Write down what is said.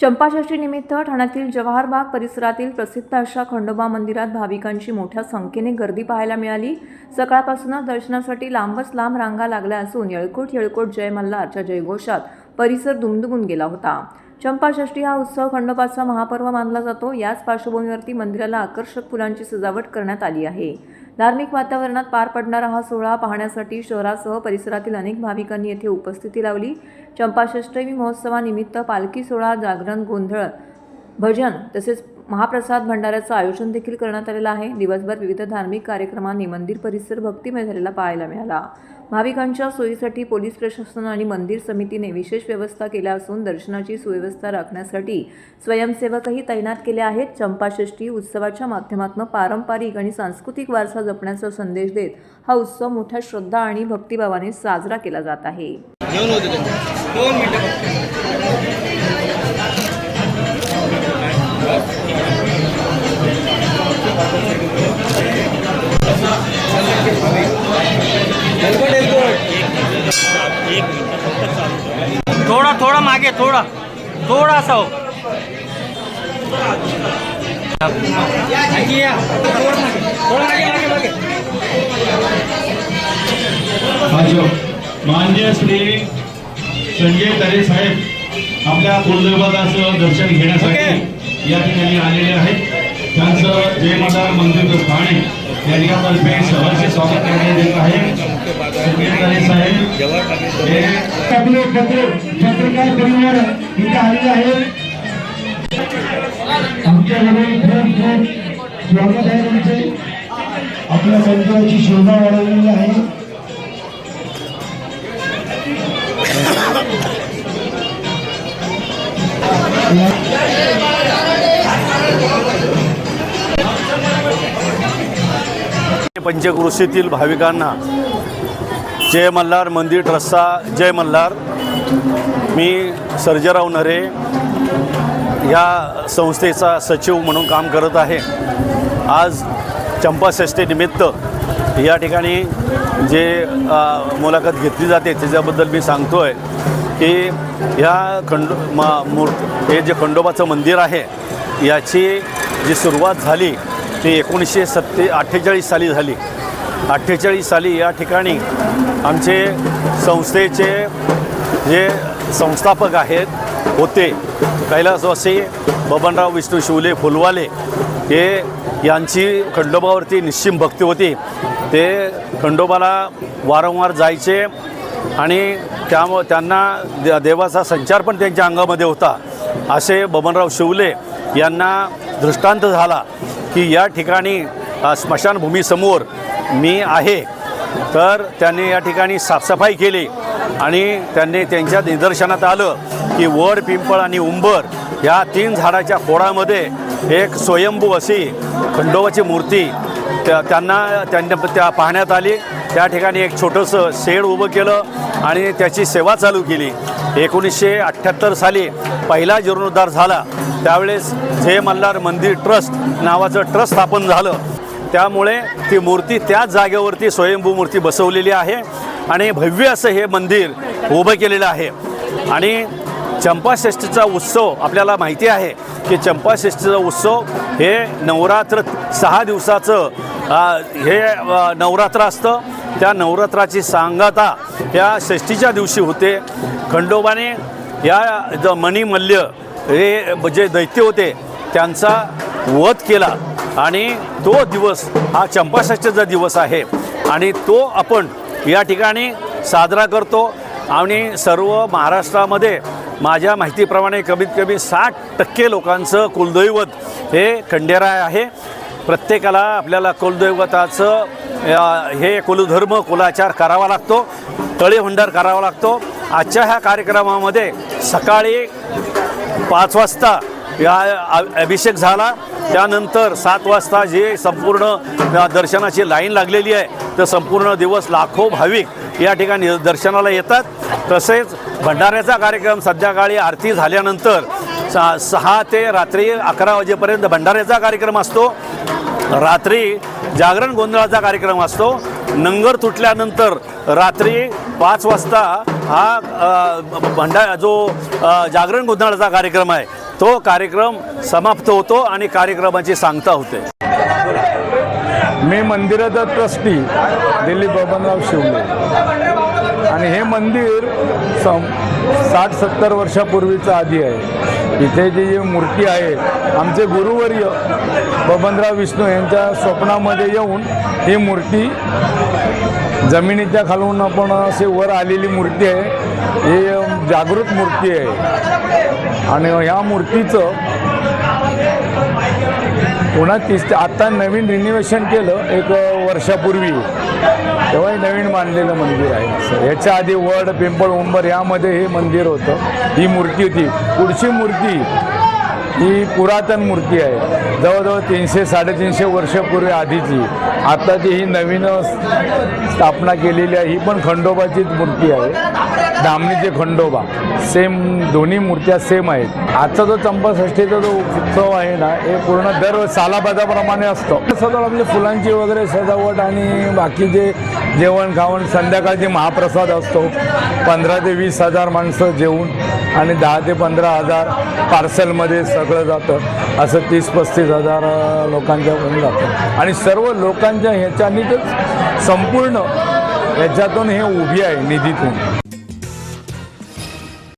चंपाषष्ठीनिमित्त ठाण्यातील जवाहरबाग परिसरातील प्रसिद्ध अशा खंडोबा मंदिरात भाविकांची मोठ्या संख्येने गर्दी पाहायला मिळाली. सकाळपासूनच दर्शनासाठी लांबच लांब रांगा लागल्या असून येळकोट येळकोट जय मल्हारच्या जयघोषात परिसर दुमदुमून गेला होता. चंपाषष्ठी हा उत्सव खंडोबाचा महापर्व मानला जातो. याच पार्श्वभूमीवरती मंदिराला आकर्षक फुलांची सजावट करण्यात आली आहे. धार्मिक वातावरणात पार पडणारा हा सोहळा पाहण्यासाठी शहरासह परिसरातील अनेक भाविकांनी येथे उपस्थिती लावली. चंपाषष्टमी महोत्सवानिमित्त पालखी सोहळा जागरण गोंधळ भजन तसेच महाप्रसाद भंडाऱ्याचं आयोजन देखील करण्यात आलेलं आहे. दिवसभर विविध धार्मिक कार्यक्रमांनी मंदिर परिसर भक्तिमय झालेला पाहायला मिळाला. भाविकांच्या सोयीसाठी पोलीस प्रशासन आणि मंदिर समितीने विशेष व्यवस्था केल्या असून दर्शनाची सुव्यवस्था राखण्यासाठी स्वयंसेवकही तैनात केले आहेत. चंपाषष्ठी उत्सवाच्या माध्यमातून पारंपरिक आणि सांस्कृतिक वारसा जपण्याचा संदेश देत हा उत्सव मोठ्या श्रद्धा आणि भक्तिभावाने साजरा केला जात आहे. थोडा थोडा मागे थोडा. हो. थोडं मागे माझो मान्य श्री संजय तरे साहेब आपल्या कुलदैवताचं दर्शन घेण्यासाठी या ठिकाणी आलेले आहेत. त्यांचं जय माता मंदिर ठाणे यांच्यातर्फे सहर्ष स्वागत करण्यात आहे आपले पत्रकार परिवार इथे आलेले खूप खूप स्वागत आहे तुमचे. आपल्या मंदिराची शोभा वाढवलेली आहे. पंचकृषीतील भाविकांना जय मल्हार मंदिर ट्रस्टचा जय मल्हार. मी सर्जराव नरे या संस्थेचा सचिव म्हणून काम करत आहे. आज चंपाषष्ठीनिमित्त या ठिकाणी जे मुलाखत घेतली जाते त्याच्याबद्दल मी सांगतो आहे की ह्या खंडो मा मूर्त हे जे खंडोबाचं मंदिर आहे याची जी सुरुवात झाली ती एकोणीसशे सत्ते अठ्ठेचाळीस साली झाली. अठ्ठेचाळीस साली या ठिकाणी आमचे संस्थेचे जे संस्थापक आहेत होते कैलासवासी बबनराव विष्णू शिवले फुलवाले हे यांची खंडोबावरती निश्चिम भक्ती होती. ते खंडोबाला वारंवार जायचे आणि त्यामुळे त्यांना दे- देवाचा संचार पण त्यांच्या अंगामध्ये होता. असे बबनराव शिवले यांना दृष्टांत झाला. की या ठिकाणी स्मशानभूमीसमोर मी आहे. तर त्यांनी या ठिकाणी साफसफाई केली आणि त्यांनी त्यांच्या निदर्शनात आलं की वड पिंपळ आणि उंबर या तीन झाडाच्या खोडामध्ये एक स्वयंभू अशी खंडोबाची मूर्ती त्या त्यांना त्यांना त्या पाहण्यात आली. त्या ठिकाणी एक छोटंसं शेड उभं केलं आणि त्याची सेवा चालू केली. एकोणीसशे अठ्ठ्याहत्तर साली पहिला जीर्णोद्धार झाला. त्यावेळेस जय मल्हार मंदिर ट्रस्ट नावाचं ट्रस्ट स्थापन झालं. त्यामुळे ती मूर्ती त्याच जागेवरती स्वयंभू मूर्ती बसवलेली आहे आणि भव्य असं हे मंदिर उभं केलेलं आहे. आणि चंपाषष्ठीचा उत्सव आपल्याला माहिती आहे की चंपाषष्ठीचा उत्सव हे नवरात्र सहा दिवसाचं हे नवरात्र असतं. त्या नवरात्राची सांगता या षष्टीच्या दिवशी होते. खंडोबाने या ज मणिमल्य हे जे दैत्य होते त्यांचा वध केला. आणि तो दिवस हा चंपाषष्टीचा दिवस आहे. आणि तो आपण या ठिकाणी साजरा करतो. आणि सर्व महाराष्ट्रामध्ये माझ्या माहितीप्रमाणे कमीत कमी साठ टक्के लोकांचं कुलदैवत हे खंडेराय आहे. प्रत्येकाला आपल्याला कुलदैवताचं हे कुलधर्म कुलाचार करावा लागतो. तळेभंडार करावा लागतो. आजच्या ह्या कार्यक्रमामध्ये सकाळी पाच वाजता या अभिषेक झाला. त्यानंतर सात वाजता जे संपूर्ण दर्शनाची लाईन लागलेली आहे तर संपूर्ण दिवस लाखो भाविक या ठिकाणी दर्शनाला येतात. तसेच भंडाऱ्याचा कार्यक्रम संध्याकाळी आरती झाल्यानंतर सा सहा ते रात्री अकरा वाजेपर्यंत भंडाऱ्याचा कार्यक्रम असतो. रात्री जागरण गोंधळाचा कार्यक्रम असतो. नंगर तुटल्यानंतर रात्री पाच वाजता हा भंडार जो जागरण गोंधळाचा कार्यक्रम आहे तो कार्यक्रम समाप्त होतो आणि कार्यक्रमाची सांगता होते. मी मंदिराचा ट्रस्टी दिलीप बबनराव शिवले. आणि हे मंदिर सम साठ सत्तर वर्षापूर्वीचं आधी आहे. इथे जी जी मूर्ती आहे आमचे गुरुवर्य बबनराव विष्णू यांच्या स्वप्नामध्ये येऊन ही मूर्ती जमिनीच्या खालून आपण असे वर आलेली मूर्ती आहे. ही जागृत मूर्ती आहे. आणि ह्या मूर्तीचं पुन्हा तीस आत्ता नवीन रिन्युवेशन केलं एक वर्षापूर्वी. तेव्हाही नवीन बांधलेलं मंदिर आहे. याच्या आधी वड पिंपळ उंबर यामध्ये हे मंदिर होतं. ही मूर्ती होती. पुढची मूर्ती ही पुरातन मूर्ती आहे. जवळजवळ तीनशे साडेतीनशे वर्षापूर्वी आधीची. आताची ही नवीन स्थापना केलेली आहे. ही पण खंडोबाचीच मूर्ती आहे. दामणीचे खंडोबा. सेम दोन्ही मूर्त्या सेम आहेत. आजचा जो चंपाषष्ठीचा जो उत्सव आहे ना हे पूर्ण दर सालाबाजाप्रमाणे असतो. सगळं आपली फुलांची वगैरे सजावट आणि बाकीचे जेवण खावण संध्याकाळचे महाप्रसाद असतो. पंधरा ते वीस हजार माणसं जेवून आणि दहा ते पंधरा हजार पार्सलमध्ये सगळं जातं. असं तीस पस्तीस हजार लोकांच्या लोकांच्याकडून जातं. आणि सर्व लोकांच्या ह्याच्यानीच संपूर्ण याच्यातून हे उभी आहे निधीतून.